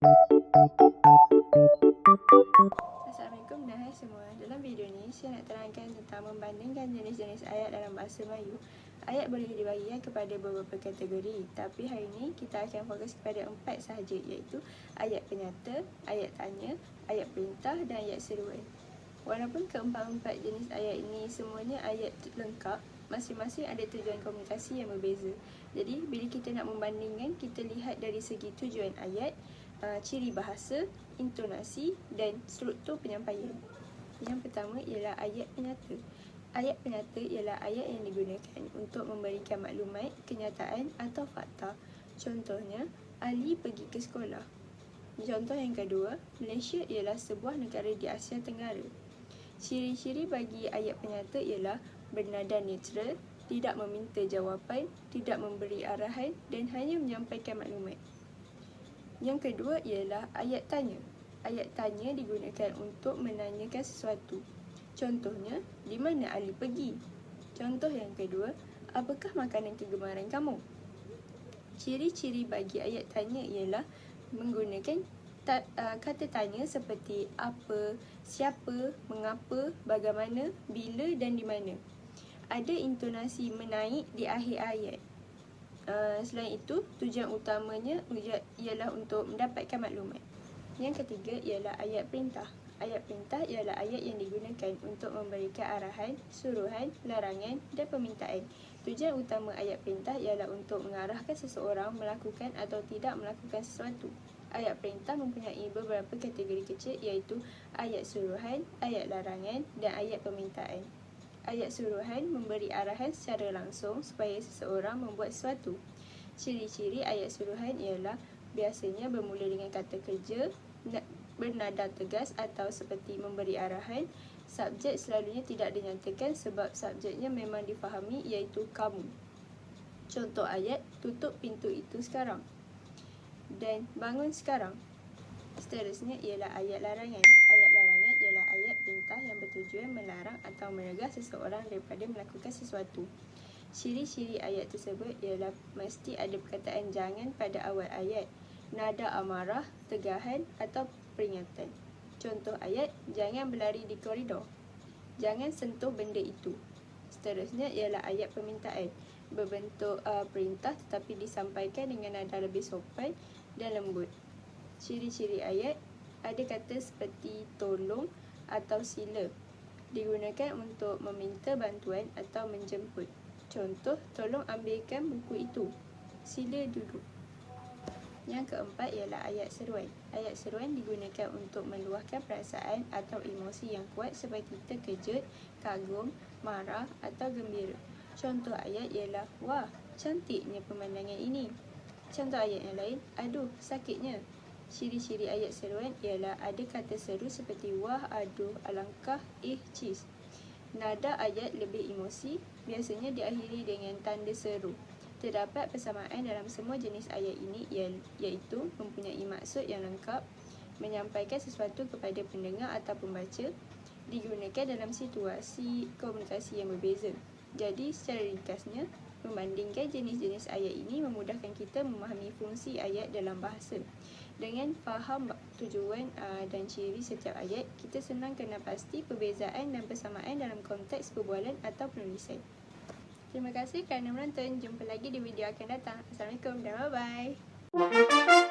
Assalamualaikum dan hai semua. Dalam video ni saya nak terangkan tentang membandingkan jenis-jenis ayat dalam bahasa Melayu. Ayat boleh dibahagikan kepada beberapa kategori, tapi hari ini kita akan fokus kepada empat sahaja iaitu ayat penyata, ayat tanya, ayat perintah dan ayat seruan. Walaupun keempat-empat jenis ayat ini semuanya ayat lengkap, masing-masing ada tujuan komunikasi yang berbeza. Jadi bila kita nak membandingkan, kita lihat dari segi tujuan ayat, uh, ciri bahasa, intonasi dan struktur penyampaian. Yang pertama ialah ayat penyata. Ayat penyata ialah ayat yang digunakan untuk memberikan maklumat, kenyataan atau fakta. Contohnya, Ali pergi ke sekolah. Contoh yang kedua, Malaysia ialah sebuah negara di Asia Tenggara. Ciri-ciri bagi ayat penyata ialah bernada neutral, tidak meminta jawapan, tidak memberi arahan dan hanya menyampaikan maklumat. Yang kedua ialah ayat tanya. Ayat tanya digunakan untuk menanyakan sesuatu. Contohnya, di mana Ali pergi? Contoh yang kedua, apakah makanan kegemaran kamu? Ciri-ciri bagi ayat tanya ialah menggunakan ta, uh, kata tanya seperti apa, siapa, mengapa, bagaimana, bila dan di mana. Ada intonasi menaik di akhir ayat. Uh, selain itu, tujuan utamanya ialah untuk mendapatkan maklumat. Yang ketiga ialah ayat perintah. Ayat perintah ialah ayat yang digunakan untuk memberikan arahan, suruhan, larangan dan permintaan. Tujuan utama ayat perintah ialah untuk mengarahkan seseorang melakukan atau tidak melakukan sesuatu. Ayat perintah mempunyai beberapa kategori kecil iaitu ayat suruhan, ayat larangan dan ayat permintaan. Ayat suruhan memberi arahan secara langsung supaya seseorang membuat sesuatu. Ciri-ciri ayat suruhan ialah biasanya bermula dengan kata kerja, bernada tegas atau seperti memberi arahan, subjek selalunya tidak dinyatakan sebab subjeknya memang difahami iaitu kamu. Contoh ayat, tutup pintu itu sekarang. Dan bangun sekarang. Seterusnya ialah ayat larangan. Ayat larangan ialah ayat perintah yang bertujuan melarang atau mencegah seseorang daripada melakukan sesuatu. Ciri-ciri ayat tersebut ialah mesti ada perkataan jangan pada awal ayat, nada amarah, tegahan atau peringatan. Contoh ayat, jangan berlari di koridor. Jangan sentuh benda itu. Seterusnya ialah ayat permintaan. Berbentuk uh, perintah tetapi disampaikan dengan nada lebih sopan dan lembut. Ciri-ciri ayat, ada kata seperti tolong atau sila. Digunakan untuk meminta bantuan atau menjemput. Contoh, tolong ambilkan buku itu. Sila duduk. Yang keempat ialah ayat seruan. Ayat seruan digunakan untuk meluahkan perasaan atau emosi yang kuat seperti terkejut, kagum, marah atau gembira. Contoh ayat ialah, Wah, cantiknya pemandangan ini. Contoh ayat yang lain, Aduh, sakitnya. Ciri-ciri ayat seruan ialah ada kata seru seperti wah, aduh, alangkah, eh, cheese. Nada ayat lebih emosi, biasanya diakhiri dengan tanda seru. Terdapat persamaan dalam semua jenis ayat ini iaitu mempunyai maksud yang lengkap, menyampaikan sesuatu kepada pendengar atau pembaca, digunakan dalam situasi komunikasi yang berbeza. Jadi secara ringkasnya, membandingkan jenis-jenis ayat ini memudahkan kita memahami fungsi ayat dalam bahasa. Dengan faham tujuan uh, dan ciri setiap ayat, kita senang kenal pasti perbezaan dan persamaan dalam konteks perbualan atau penulisan. Terima kasih kerana menonton. Jumpa lagi di video akan datang. Assalamualaikum dan bye-bye.